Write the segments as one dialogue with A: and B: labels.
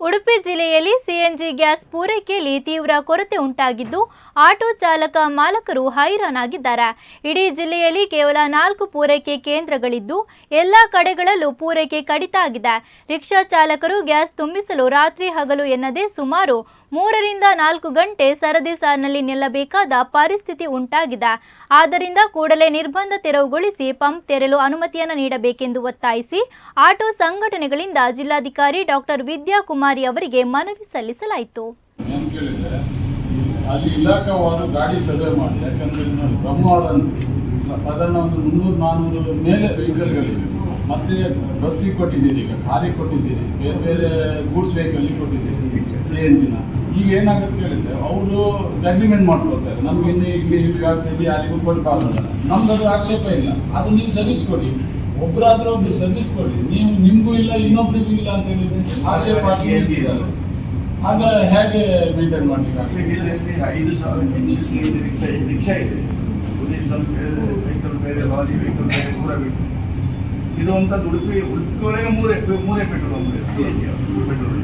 A: ಉಡುಪಿ ಜಿಲ್ಲೆಯಲ್ಲಿ CNG gas ಪೂರೈಕೆಯಲ್ಲಿ ತೀವ್ರ ಕೊರತೆ ಉಂಟಾಗಿದ್ದು, ಆಟೋ ಚಾಲಕ ಮಾಲಕರು ಹೈರಾಣಾಗಿದ್ದಾರೆ ಇಡೀ ಜಿಲ್ಲೆಯಲ್ಲಿ ಕೇವಲ ನಾಲ್ಕು ಪೂರೈಕೆ ಕೇಂದ್ರಗಳಿದ್ದು, ಎಲ್ಲ ಕಡೆಗಳಲ್ಲೂ ಪೂರೈಕೆ ಕಡಿತ ಆಗಿದೆ. ರಿಕ್ಷಾ ಚಾಲಕರು ಗ್ಯಾಸ್ ತುಂಬಿಸಲು ರಾತ್ರಿ ಹಗಲು ಎನ್ನದೇ ಸುಮಾರು ಮೂರರಿಂದ ನಾಲ್ಕು ಗಂಟೆ ಸರದಿ ಸಾಲಿನಲ್ಲಿ ನಿಲ್ಲಬೇಕಾದ ಪರಿಸ್ಥಿತಿ ಉಂಟಾಗಿದೆ. ಆದ್ದರಿಂದ ಕೂಡಲೇ ನಿರ್ಬಂಧ ತೆರವುಗೊಳಿಸಿ ಪಂಪ್ ತೆರಲು ಅನುಮತಿಯನ್ನು ನೀಡಬೇಕೆಂದು ಒತ್ತಾಯಿಸಿ ಆಟೋ ಸಂಘಟನೆಗಳಿಂದ ಜಿಲ್ಲಾಧಿಕಾರಿ ಡಾಕ್ಟರ್ ವಿದ್ಯಾಕುಮಾರಿ ಅವರಿಗೆ ಮನವಿ ಸಲ್ಲಿಸಲಾಯಿತು.
B: ಅಲ್ಲಿ ಗಾಡಿ ಸರ್ವೆ ಮಾಡಿ ಸಾಧಾರಣ ಒಂದು ಮುನ್ನೂರು ಮೇಲೆ ವೆಹಿಕಲ್ಗಳಿವೆ ಮತ್ತೆ ಬಸ್ಸಿಗೆ ಕೊಟ್ಟಿದ್ದೀರಿ ಈಗ ಕಾರಿಗೆ ಕೊಟ್ಟಿದ್ದೀರಿ ಬೇರೆ ಬೇರೆ ಗೂಡ್ಸ್ ವೆಹಿಕಲ್ಗೆ ಕೊಟ್ಟಿದ್ದೀರಿ ಸಿ ದಿನ ಜಿನ ಈಗ ಏನಾಗುತ್ತೆ ಕೇಳಿದ್ರೆ ಅವರು ಅಗ್ರಿಮೆಂಟ್ ಮಾಡ್ಕೊಳ್ತಾರೆ. ನಮ್ಗೆ ಇನ್ನು ಇಲ್ಲಿ ಆಗ್ತದೆ ಯಾರಿಗೂ ಕೊಡಬಾರ್ದು. ನಮ್ದು ಅದು ಆಕ್ಷೇಪ ಇಲ್ಲ. ಅದು ನೀವು ಸರ್ವಿಸ್ ಕೊಡಿ. ಒಬ್ಬರಾದ್ರೂ ಒಬ್ರು ಸರ್ವಿಸ್ ಕೊಡಿ. ನೀವು ನಿಮಗೂ ಇಲ್ಲ ಇನ್ನೊಬ್ರಿಗೂ ಇಲ್ಲ ಅಂತ ಹೇಳಿದ್ರೆ ಆಕ್ಷೇಪ. ಆಗ ಹೇಗೆ ಮೇಂಟೈನ್ ಮಾಡ್ಲಿಕ್ಕೆ
C: ಐದು ಸಾವಿರ ರಿಕ್ಷಾ ರಿಕ್ಷಾ ಇದೆ. ಪೊಲೀಸ್ ಬೇರೆ ವೆಹಿಕಲ್ ಬೇರೆ ಲಾರಿ ವೆಹಿಕಲ್ ಬೇರೆ ಕೂಡ ಬಿಟ್ಟು ಇದು ಅಂತ ಉಡುಪಿ ಉಡುಪಿವರೆಗೆ ಮೂರೇ ಮೂರೇ ಪೆಟ್ರೋಲ್ ಇದೆ. ಸಿ ಎನ್ ಜಿ ಪೆಟ್ರೋಲ್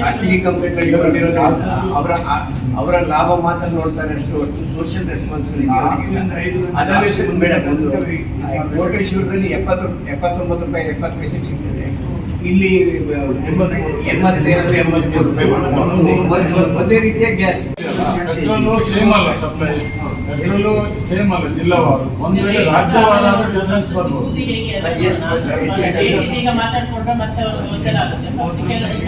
D: ಖಾಸಗಿ ಕಂಪನಿಗಳಿಗೆ
E: ಅವರ ಅವರ ಲಾಭ ಮಾತ್ರ ನೋಡ್ತಾರೆ ಅಷ್ಟು ಹೊರತು ಸೋಷಿಯಲ್ ರೆಸ್ಪಾನ್ಸಿಬಿಲಿಟಿ ಮೇಡಮ್ ಒಂದು ಕೋಟೇಶ್ವರದಲ್ಲಿ ಎಪ್ಪತ್ತು ಎಪ್ಪತ್ತೊಂಬತ್ತು ರೂಪಾಯಿ ಎಪ್ಪತ್ತು ಪೈಸೆ ಸಿಗ್ತದೆ. ಇಲ್ಲಿ
C: ಎಂಬತ್ಮೂರು.
E: ಎಂಬತ್ತೈದು ಎಂಬತ್ಮೂರು ರೂಪಾಯಿ ಒಂದು- ಒಂದೇ ರೀತಿಯ ಗ್ಯಾಸ್.
B: ಪೆಟ್ರೋಲು ಸೇಮ್ ಅಲ್ಲ ಸಪ್ಲೈ ಪೆಟ್ರೋಲು ಸೇಮ್ ಅಲ್ಲ ಜಿಲ್ಲಾವಾರು ಒಂದು ವೇಳೆ ರಾಜ್ಯವಾರ ಡಿಫರೆನ್ಸ್ ಬರ್ಬೋದು.
D: ಈಗ ಮಾತಾಡ್ಕೊಂಡ್ರೆ ಮತ್ತೆ ಅವ್ರಿಗೆ ಗೊತ್ತಿಲ್ಲ ಆಗುತ್ತೆ. ಫಸ್ಟ್ ಇದಾಗಿ